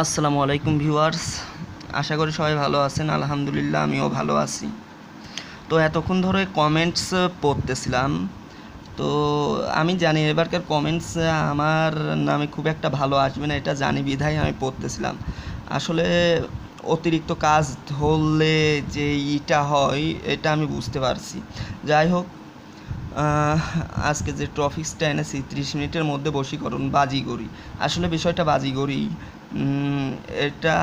আসসালামু আলাইকুম ভিউয়ার্স। আশা করি সবাই ভালো আছেন। আলহামদুলিল্লাহ, আমিও ভালো আছি। তো এতক্ষণ ধরে কমেন্টস পড়তেছিলাম। তো আমি জানি এবারকার কমেন্টস আমার নামে খুব একটা ভালো আসবে না, এটা জানি বিধায় আমি পড়তেছিলাম। আসলে অতিরিক্ত কাজ ধরলে যে ইটা হয়, এটা আমি বুঝতে পারছি। যাই হোক আজকে যে ট্রফিক্সটা এনেছি ত্রিশ মিনিটের মধ্যে বশীকরণ বাজিগরি আসলে বিষয়টা বাজিগরি এটা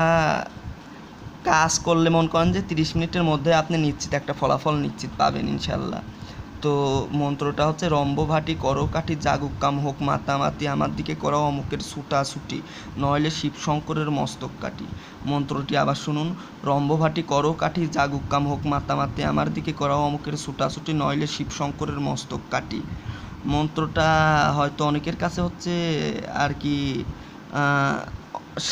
কাজ করলে মন করেন যে তিরিশ মিনিটের মধ্যে আপনি নিশ্চিত একটা ফলাফল নিশ্চিত পাবেন ইনশাল্লাহ। তো মন্ত্রটা হচ্ছে রম্বভাটি করকাঠি জাগুক কাম হোক মাতামাতি, আমার দিকে করা অমুকের ছুটাছুটি, নইলে শিব শঙ্করের মস্তক কাটি। মন্ত্রটি আবার শুনুন রম্বভাটি করকাঠি জাগুক কাম হোক মাতামাতি, আমার দিকে করা অমুকের ছুটাছুটি, নইলে শিব শঙ্করের মস্তক কাটি। মন্ত্রটা হয়তো অনেকের কাছে হচ্ছে আর কি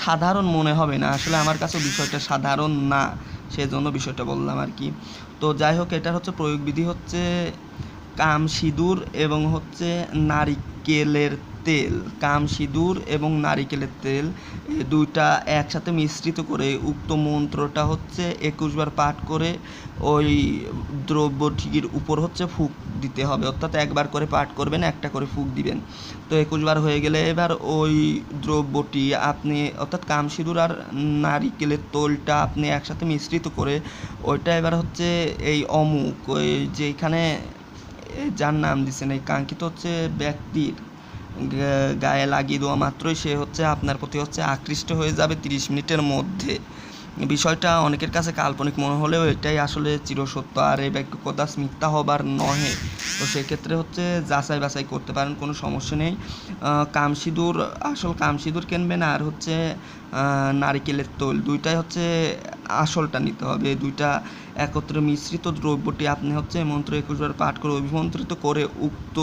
সাধারণ মনে হবে না। আসলে আমার কাছে বিষয়টা সাধারণ না। সেজন্য বিষয়টা বললাম আর কি। তো যাই হোক, এটার হচ্ছে প্রয়োগ বিধি হচ্ছে কাম সিঁদুর এবং হচ্ছে নারিকেলের তেল, কাম সিঁদুর এবং নারিকেলের তেল দুইটা একসাথে মিশ্রিত করে উক্ত মন্ত্রটা হচ্ছে একুশ বার পাঠ করে ওই দ্রব্যটির উপর হচ্ছে ফুক দিতে হবে। অর্থাৎ একবার করে পাঠ করবেন, একটা করে ফুক দিবেন। তো একুশ বার হয়ে গেলে এবার ওই দ্রব্যটি আপনি, অর্থাৎ কাম সিঁদুর আর নারিকেলের তোলটা আপনি একসাথে মিশ্রিত করে ওইটা এবার হচ্ছে এই অমুক, ওই যেখানে যার নাম দিচ্ছেন এই কাঙ্ক্ষিত হচ্ছে ব্যক্তির গায়ে লাগিয়ে দেওয়া মাত্রই সে হচ্ছে আপনার প্রতি হচ্ছে আকৃষ্ট হয়ে যাবে তিরিশ মিনিটের মধ্যে। বিষয়টা অনেকের কাছে কাল্পনিক মনে হলেও এটাই আসলে চিরসত্য আর এই বাক্য কদাচ মিথ্যা হবার নহে। তো সেক্ষেত্রে হচ্ছে যাচাই বাছাই করতে পারেন, কোনো সমস্যা নেই। কামসিঁদুর, আসল কামসিঁদুর কিনবেন আর হচ্ছে নারিকেলের তোল। দুইটাই হচ্ছে আসলটা নিতে হবে। দুইটা একত্রে মিশ্রিত দ্রব্যটি আপনি হচ্ছে মন্ত্র একুশবার পাঠ করে অভিমন্ত্রিত করে উক্ত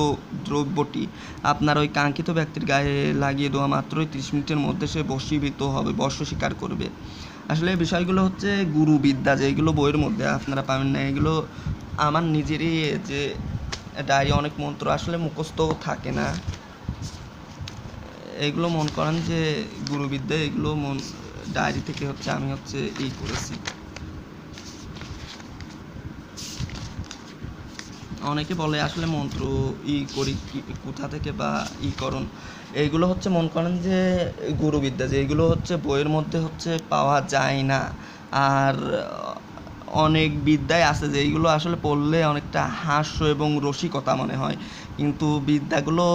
দ্রব্যটি আপনার ওই কাঙ্ক্ষিত ব্যক্তির গায়ে লাগিয়ে দেওয়া মাত্রই তিরিশ মিনিটের মধ্যে সে বশীভূত হবে, বর্ষ স্বীকার করবে। আসলে বিষয়গুলো হচ্ছে গুরুবিদ্যা, যেগুলো বইয়ের মধ্যে আপনারা পাবেন না, এগুলো আমার নিজেরই যে ডায়েরি, অনেক মন্ত্র আসলে মুখস্থ থাকে না। এগুলো মন করেন যে গুরুবিদ্যা, এগুলো মন, ডায়েরি থেকে হচ্ছে আমি হচ্ছে এই করেছি। অনেকে বলে আসলে মন্ত্র, ই করি কোথা থেকে বা ই করণ এইগুলো হচ্ছে মন করেন যে গুরুবিদ্যা, যে এগুলো হচ্ছে বইয়ের মধ্যে হচ্ছে পাওয়া যায় না। আর অনেক বিদ্যায় আছে যে এইগুলো আসলে পড়লে অনেকটা হাস্য এবং রসিকতা মনে হয়। কিন্তু বিদ্যাগুলো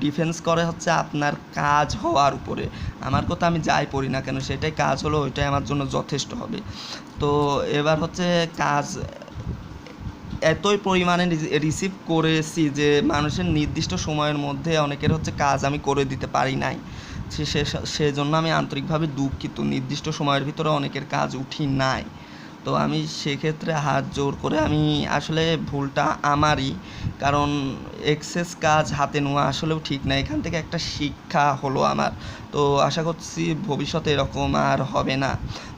ডিফেন্স করে হচ্ছে আপনার কাজ হওয়ার উপরে। আমার কথা আমি যাই পড়ি না কেন, সেটাই কাজ হলো, ওইটাই আমার জন্য যথেষ্ট হবে। তো এবার হচ্ছে কাজ এতই পরিমাণে রিসিভ করেছি যে মানুষের নির্দিষ্ট সময়ের মধ্যে অনেকের হচ্ছে কাজ আমি করে দিতে পারি নাই। সে সেজন্য আমি আন্তরিকভাবে দুঃখিত। নির্দিষ্ট সময়ের ভিতরে অনেকের কাজ উঠি নাই। তো আমি সেক্ষেত্রে হাত জোর করে আমি আসলে ভুলটা আমারই। কারণ এক্সেস কাজ হাতে নেওয়া আসলেও ঠিক না। এখান থেকে একটা শিক্ষা হলো আমার। তো আশা করছি ভবিষ্যতে এরকম আর হবে না।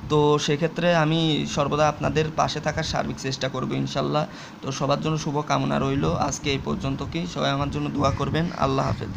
তো সেক্ষেত্রে আমি সর্বদা আপনাদের পাশে থাকার সার্বিক চেষ্টা করব ইনশাল্লাহ। তো সবার জন্য শুভ কামনা রইল। আজকে এই পর্যন্ত কি? সবাই আমার জন্য দোয়া করবেন। আল্লাহ হাফেজ।